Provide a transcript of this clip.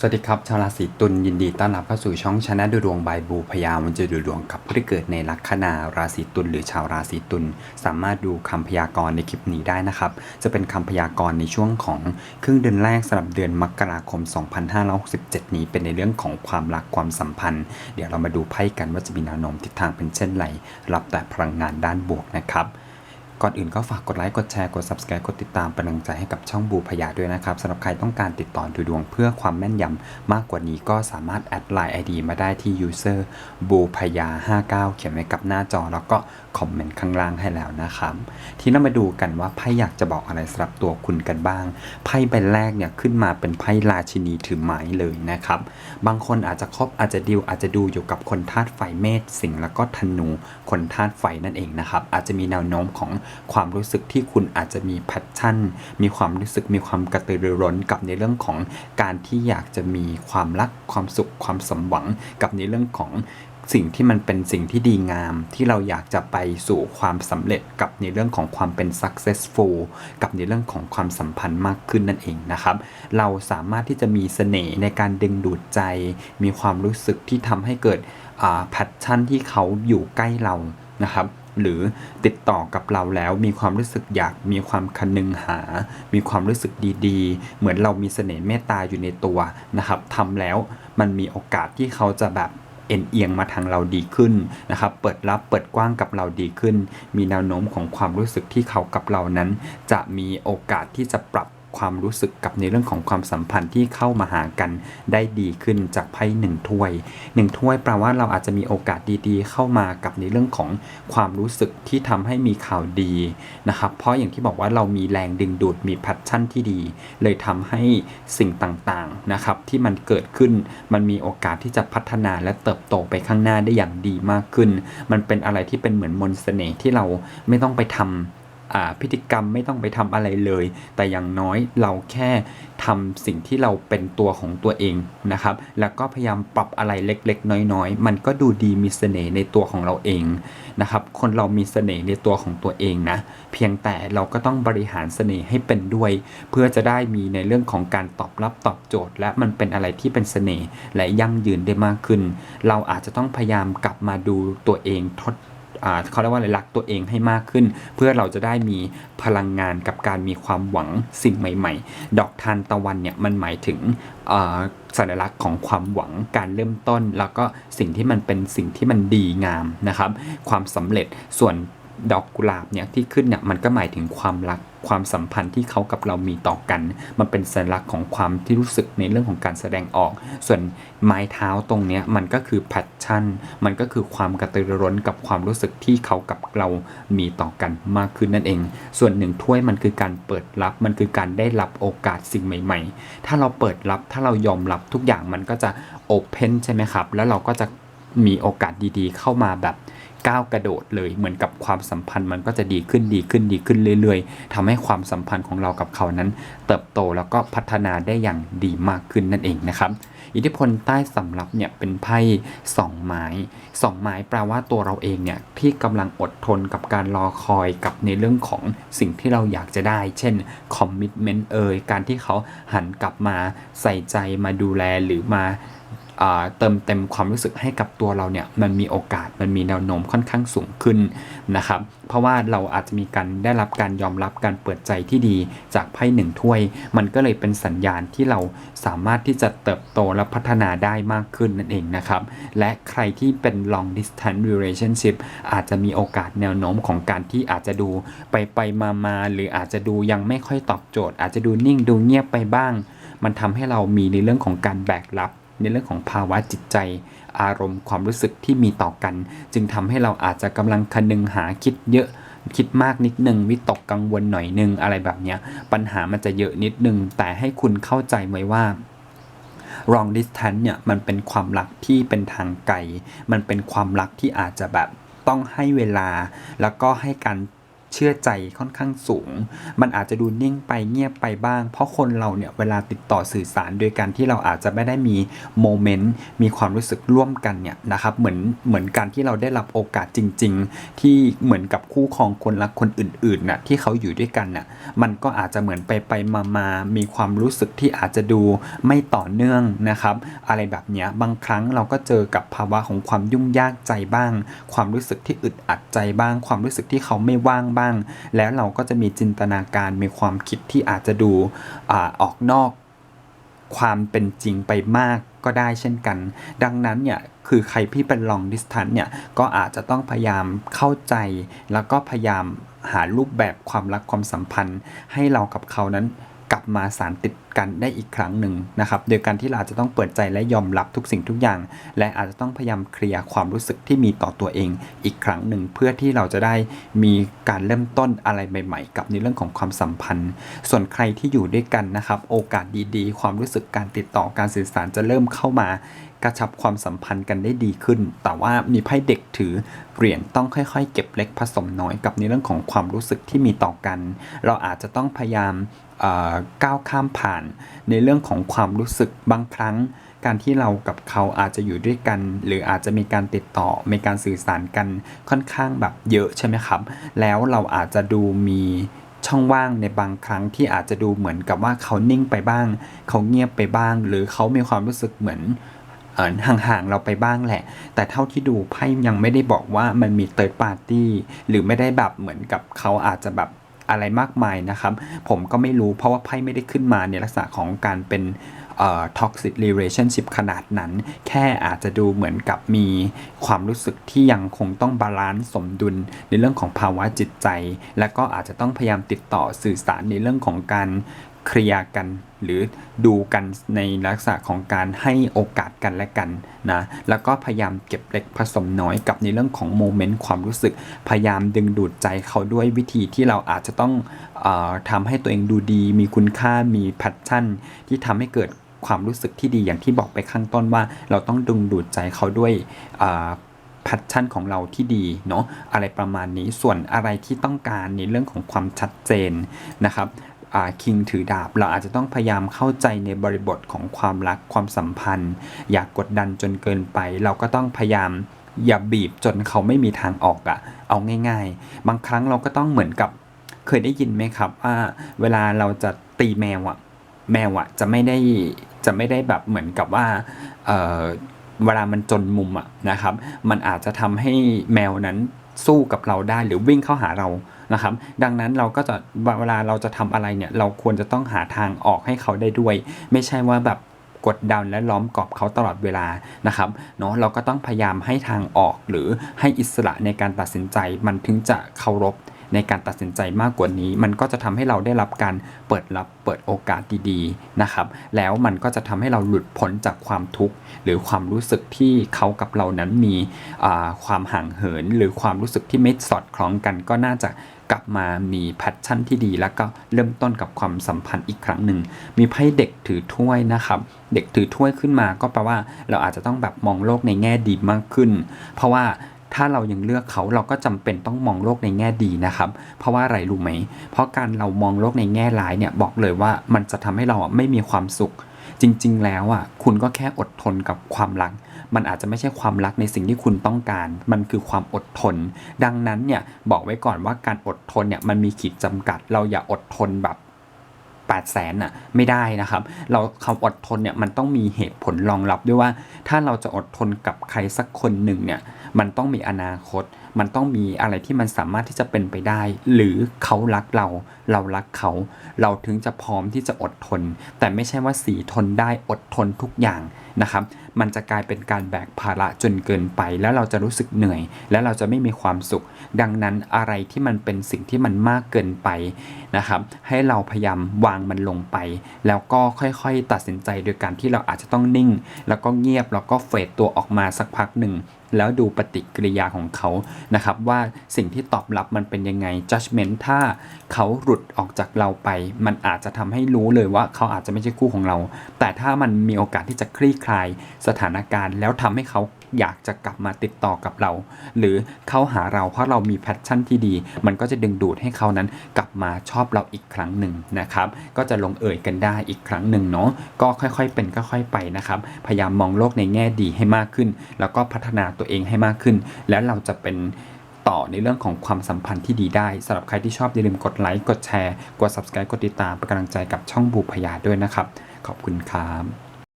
สวัสดีครับ ชาวราศีตุลยินดีต้อนรับเข้าสู่ช่องชนะดูดวงบายบูพยาวันจะดูดวงกับผู้ที่เกิดในลัคนาราศีตุลหรือชาวราศีตุลสามารถดูคำพยากรณ์ในคลิปนี้ได้นะครับ จะเป็นคำพยากรณ์ในช่วงของครึ่งเดือนแรกสำหรับเดือนมกราคม 2567 นี้เป็นในเรื่องของความรักความสัมพันธ์ เดี๋ยวเรามาดูไพ่กันว่าจะมีแนวโน้มทิศทางเป็นเช่นไรรับแต่พลังงานด้านบวกนะครับ ก่อนอื่นก็ฝากกดไลค์ กดแชร์ กด subscribe กดติดตามเป็นกำลังใจให้กับช่องบูพยาด้วยนะครับสำหรับใครต้องการติดต่อดูดวงเพื่อความแม่นยำมากกว่านี้ก็สามารถแอดไลน์ ID มาได้ที่ user บูพยา59 เขียนไว้กับหน้าจอ แล้วก็คอมเมนต์ข้างล่างให้แล้วนะครับ ทีนี้มาดูกันว่าไพ่อยากจะบอกอะไรสำหรับตัวคุณกันบ้าง ไพ่ใบแรกเนี่ยขึ้นมาเป็นไพ่ราชินีถือไม้เลยนะครับ บางคนอาจจะคบอาจจะดิวอาจจะดูอยู่กับคนธาตุไฟเมษสิงห์แล้วก็ธนูคนธาตุไฟนั่นเองนะครับอาจจะมีแนวโน้มของความรู้สึกที่คุณอาจจะมีแพชชั่น มีความรู้สึกมีความกระตือรือร้นกับในเรื่องของการที่อยากจะมีความรักความสุขความสมหวังกับในเรื่องของสิ่งที่มันเป็นสิ่งที่ดีงาม ที่เราอยากจะไปสู่ความสำเร็จกับในเรื่องของความเป็น successful กับในเรื่องของความสัมพันธ์มากขึ้นนั่นเองนะครับ เราสามารถที่จะมีเสน่ห์ในการดึงดูดใจ มีความรู้สึกที่ทำให้เกิดแพชชั่นที่เขาอยู่ใกล้เรานะครับ หรือติดต่อกับเราแล้วมีความรู้สึกอยากมีความคันนึงหา มีความรู้สึกดีๆ เหมือนเรามีเสน่ห์เมตตาอยู่ในตัวนะครับทำแล้วมันมีโอกาสที่เขาจะแบบเอ็นเอียงมาทางเราดีขึ้นนะครับ เปิดรับเปิดกว้างกับเราดีขึ้น มีแนวโน้มของความรู้สึกที่เขากับเรานั้น จะมีโอกาสที่จะปรับ ความรู้สึกกับในเรื่องของความสัมพันธ์ที่เข้ามาหากันได้ดีขึ้นจากไพ่หนึ่งถ้วยหนึ่งถ้วยแปลว่าเราอาจจะมีโอกาสดีๆ เข้ามากับในเรื่องของความรู้สึกที่ทำให้มีข่าวดีนะครับ เพราะอย่างที่บอกว่าเรามีแรงดึงดูดมีแพชชั่นที่ดี เลยทำให้สิ่งต่างๆนะครับที่มันเกิดขึ้นมันมีโอกาสที่จะพัฒนาและเติบโตไปข้างหน้าได้อย่างดีมากขึ้น มันเป็นอะไรที่เป็นเหมือนมนต์เสน่ห์ที่เราไม่ต้องไปทำอ่า พิธีกรรมไม่ต้องไปทำอะไรเลย แต่อย่างน้อยเราแค่ทำสิ่งที่เราเป็นตัวของตัวเองนะครับ แล้วก็พยายามปรับอะไรเล็กๆ น้อยๆ มันก็ดูดีมีเสน่ห์ในตัวของเราเองนะครับ คนเรามีเสน่ห์ในตัวของตัวเองนะ เพียงแต่เราก็ต้องบริหารเสน่ห์ให้เป็นด้วย เพื่อจะได้มีในเรื่องของการตอบรับตอบโจทย์ และมันเป็นอะไรที่เป็นเสน่ห์และยั่งยืนได้มากขึ้น เราอาจจะต้องพยายามกลับมาดูตัวเองทด เขาเรียกว่าอะไรรักตัวเองให้มากขึ้น เพื่อเราจะได้มีพลังงานกับการมีความหวังสิ่งใหม่ ๆ ดอกทานตะวันเนี่ยมันหมายถึงสัญลักษณ์ของความหวังการเริ่มต้น แล้วก็สิ่งที่มันเป็นสิ่งที่มันดีงามนะครับ ความสำเร็จส่วน ดอกกุหลาบเนี่ยที่ขึ้นเนี่ยมันก็หมายถึงความรักความสัมพันธ์ที่เขากับเรามีต่อกัน มันเป็นสัญลักษณ์ของความที่รู้สึกในเรื่องของการแสดงออก ส่วนไม้เท้าตรงเนี้ยมันก็คือแพชชั่น มันก็คือความกระตือรือร้นกับความรู้สึกที่เขากับเรามีต่อกันมากขึ้นนั่นเอง ส่วนหนึ่งถ้วยมันคือการเปิดรับ มันคือการได้รับโอกาสสิ่งใหม่ ๆ ถ้าเราเปิดรับถ้าเรายอมรับทุกอย่างมันก็จะโอเพนใช่ไหมครับ แล้วเราก็จะมีโอกาสดีๆ เข้ามาแบบ ก้าวกระโดดเลย เหมือนกับความสัมพันธ์มันก็จะดีขึ้นดีขึ้นดีขึ้นเรื่อย ๆทำให้ความสัมพันธ์ของเรากับเขานั้น เติบโตแล้วก็พัฒนาได้อย่างดีมากขึ้นนั่นเองนะครับอิทธิพลใต้สำรับเนี่ยเป็นไพ่สองไม้สองไม้แปลว่าตัวเราเองเนี่ยที่กำลังอดทนกับการรอคอยกับในเรื่องของสิ่งที่เราอยากจะได้ เช่นคอมมิชเมนต์เอ่ยการที่เขาหันกลับมาใส่ใจมาดูแลหรือมา เติมเต็มความรู้สึกให้กับตัวเราเนี่ยมันมีโอกาสมันมีแนวโน้มค่อนข้างสูงขึ้นนะครับ เพราะว่าเราอาจจะมีการได้รับการยอมรับการเปิดใจที่ดีจากไพ่หนึ่งถ้วย มันก็เลยเป็นสัญญาณที่เราสามารถที่จะเติบโตและพัฒนาได้มากขึ้นนั่นเองนะครับ และใครที่เป็น long distance relationship อาจจะมีโอกาสแนวโน้มของการที่อาจจะดูไปไปมามาหรืออาจจะดูยังไม่ค่อยตอบโจทย์ อาจจะดูนิ่งดูเงียบไปบ้าง มันทำให้เรามีในเรื่องของการแบกรับ ในเรื่องของภาวะจิตใจ อารมณ์ความรู้สึกที่มีต่อกัน จึงทำให้เราอาจจะกำลังคนึงหาคิดเยอะคิดมากนิดนึงวิตกกังวลหน่อยนึงอะไรแบบเนี้ยปัญหามันจะเยอะนิดนึง แต่ให้คุณเข้าใจไว้ว่า long distance เนี่ยมันเป็นความรักที่เป็นทางไกล มันเป็นความรักที่อาจจะแบบต้องให้เวลา แล้วก็ให้การ เชื่อใจค่อนข้างสูง มันอาจจะดูนิ่งไปเงียบไปบ้าง เพราะคนเราเนี่ยเวลาติดต่อสื่อสารโดยการที่เราอาจจะไม่ได้มีโมเมนต์มีความรู้สึกร่วมกันเนี่ยนะครับเหมือนเหมือนการที่เราได้รับโอกาสจริง ๆ ที่เหมือนกับคู่ครองคนรักคนอื่นๆน่ะที่เขาอยู่ด้วยกันน่ะมันก็อาจจะเหมือนไปไปมามามีความรู้สึกที่อาจจะดูไม่ต่อเนื่องนะครับ อะไรแบบเนี้ยบางครั้งเราก็เจอกับภาวะของความยุ่งยากใจบ้าง ความรู้สึกที่อึดอัดใจบ้าง ความรู้สึกที่เขาไม่ว่างบ้าง แล้วเราก็จะมีจินตนาการมีความคิดที่อาจจะดูอออกนอกความเป็นจริงไปมากก็ได้เช่นกัน ดังนั้นเนี่ยคือใครที่เป็น long distance เนี่ยก็อาจจะต้องพยายามเข้าใจ แล้วก็พยายามหารูปแบบความรักความสัมพันธ์ ให้เรากับเขานั้นกลับมาสารติด กันได้อีกครั้งหนึ่งนะครับ โดยการที่เราอาจจะต้องเปิดใจและยอมรับทุกสิ่งทุกอย่าง และอาจจะต้องพยายามเคลียร์ความรู้สึกที่มีต่อตัวเองอีกครั้งหนึ่ง เพื่อที่เราจะได้มีการเริ่มต้นอะไรใหม่ ๆ กับในเรื่องของความสัมพันธ์ ส่วนใครที่อยู่ด้วยกันนะครับ โอกาสดีๆ ความรู้สึกการติดต่อการสื่อสารจะเริ่มเข้ามากระชับความสัมพันธ์กันได้ดีขึ้น แต่ว่ามีไพ่เด็กถือเหรียญต้องค่อยๆ เก็บเล็กผสมน้อยกับในเรื่องของความรู้สึกที่มีต่อกัน เราอาจจะต้องพยายามก้าวข้ามผ่านในเรื่องของความรู้สึกบางครั้ง การที่เรากับเขาอาจจะอยู่ด้วยกัน หรืออาจจะมีการติดต่อมีการสื่อสารกันค่อนข้างแบบเยอะใช่ไหมครับ แล้วเราอาจจะดูมีช่องว่างในบางครั้งที่อาจจะดูเหมือนกับว่าเขานิ่งไปบ้าง เขาเงียบไปบ้าง หรือเขามีความรู้สึกเหมือนห่างๆเราไปบ้างแหละ แต่เท่าที่ดูไพ่ยังไม่ได้บอกว่ามันมี third party หรือไม่ได้แบบเหมือนกับเขาอาจจะแบบ อะไรมากมายนะครับ ผมก็ไม่รู้เพราะว่าไพ่ไม่ได้ขึ้นมาในลักษณะของการเป็นเอ่อ toxic relationship ขนาดนั้น แค่อาจจะดูเหมือนกับมีความรู้สึกที่ยังคงต้องบาลานซ์สมดุลในเรื่องของภาวะจิตใจ และก็อาจจะต้องพยายามติดต่อสื่อสารในเรื่องของการ เคลียร์กัน หรือดูกันในลักษณะของการให้โอกาสกันและกันนะแล้วก็พยายามเก็บเล็กผสมน้อยกับในเรื่องของโมเมนต์ความรู้สึก พยายามดึงดูดใจเขาด้วยวิธีที่เราอาจจะต้องออทำให้ตัวเองดูดี มีคุณค่ามีแพชชั่น ที่ทำให้เกิดความรู้สึกที่ดีอย่างที่บอกไปข้างต้นว่า เราต้องดึงดูดใจเขาด้วยอ่าแพชชั่นของเราที่ดีเนาะอะไรประมาณนี้ส่วนอะไรที่ต้องการในเรื่องของความชัดเจนนะครับ คิงถือดาบ เราอาจจะต้องพยายามเข้าใจในบริบทของความรักความสัมพันธ์ อย่ากกดดันจนเกินไป เราก็ต้องพยายามอย่าบีบจนเขาไม่มีทางออกอะเอาง่าย ๆ บางครั้งเราก็ต้องเหมือนกับเคยได้ยินไหมครับว่าเวลาเราจะตีแมวอะแมวอะจะไม่ได้จะไม่ได้แบบเหมือนกับว่าเเวลามันจนมุมอะนะครับ มันอาจจะทำให้แมวนั้น สู้กับเราได้หรือวิ่งเข้าหาเรานะครับ ดังนั้นเราก็จะเวลาเราจะทำอะไรเนี่ย เราควรจะต้องหาทางออกให้เขาได้ด้วย ไม่ใช่ว่าแบบกดดันและล้อมกรอบเขาตลอดเวลานะครับเนาะเราก็ต้องพยายามให้ทางออกหรือให้อิสระในการตัดสินใจมันถึงจะเคารพ ในการตัดสินใจมากกว่านี้ มันก็จะทำให้เราได้รับการเปิดรับเปิดโอกาสดีๆนะครับ แล้วมันก็จะทำให้เราหลุดพ้นจากความทุกข์หรือความรู้สึกที่เขากับเรานั้นมีความห่างเหิน หรือความรู้สึกที่ไม่สอดคล้องกันก็น่าจะกลับมามีแพชชั่นที่ดี แล้วก็เริ่มต้นกับความสัมพันธ์อีกครั้งหนึ่ง มีไพ่เด็กถือถ้วยนะครับ เด็กถือถ้วยขึ้นมาก็แปลว่าเราอาจจะต้องแบบมองโลกในแง่ดีมากขึ้น เพราะว่า ถ้าเรายังเลือกเขาเราก็จำเป็นต้องมองโลกในแง่ดีนะครับ เพราะว่าอะไรรู้ไหม เพราะการเรามองโลกในแง่ร้ายเนี่ยบอกเลยว่ามันจะทำให้เราไม่มีความสุข จริง ๆ แล้วอะคุณก็แค่อดทนกับความรัก มันอาจจะไม่ใช่ความรักในสิ่งที่คุณต้องการ มันคือความอดทน ดังนั้นเนี่ยบอกไว้ก่อนว่าการอดทนเนี่ยมันมีขีดจำกัด เราอย่าอดทนแบบ 8 0 0แสนน่ะไม่ได้นะครับ เราคำอดทนเนี่ยมันต้องมีเหตุผลรองรับด้วยว่า ถ้าเราจะอดทนกับใครสักคนหนึ่งเนี่ยมันต้องมีอนาคตมันต้องมีอะไรที่มันสามารถที่จะเป็นไปได้ หรือเขารักเรา เรารักเขา เราถึงจะพร้อมที่จะอดทน แต่ไม่ใช่ว่าสีทนได้อดทนทุกอย่างนะครับ มันจะกลายเป็นการแบกภาระจนเกินไป แล้วเราจะรู้สึกเหนื่อย และเราจะไม่มีความสุข ดังนั้นอะไรที่มันเป็นสิ่งที่มันมากเกินไปนะครับ ให้เราพยายามวางมันลงไป แล้วก็ค่อยๆ ตัดสินใจโดยการที่เราอาจจะต้องนิ่ง แล้วก็เงียบแล้วก็เฟดตัวออกมาสักพักหนึ่ง แล้วดูปฏิกิริยาของเขานะครับ ว่าสิ่งที่ตอบรับมันเป็นยังไง judgment ถ้าเขาหลุดออกจากเราไป มันอาจจะทำให้รู้เลยว่าเขาอาจจะไม่ใช่คู่ของเรา แต่ถ้ามันมีโอกาสที่จะคลี่คลายสถานการณ์ แล้วทำให้เขา อยากจะกลับมาติดต่อกับเรา หรือเข้าหาเราเพราะเรามีแพชชั่นที่ดี มันก็จะดึงดูดให้เขานั้นกลับมาชอบเราอีกครั้งหนึ่งนะครับ ก็จะลงเอ่ยกันได้อีกครั้งหนึ่งเนาะก็ค่อยๆเป็นค่อยๆไปนะครับ พยายามมองโลกในแง่ดีให้มากขึ้น แล้วก็พัฒนาตัวเองให้มากขึ้น แล้วเราจะเป็นต่อในเรื่องของความสัมพันธ์ที่ดีได้สำหรับใครที่ชอบอย่าลืมกดไลค์กดแชร์กด subscribe กดติดตามเป็นกำลังใจกับช่องบูพยาด้วยนะครับ ขอบคุณครับ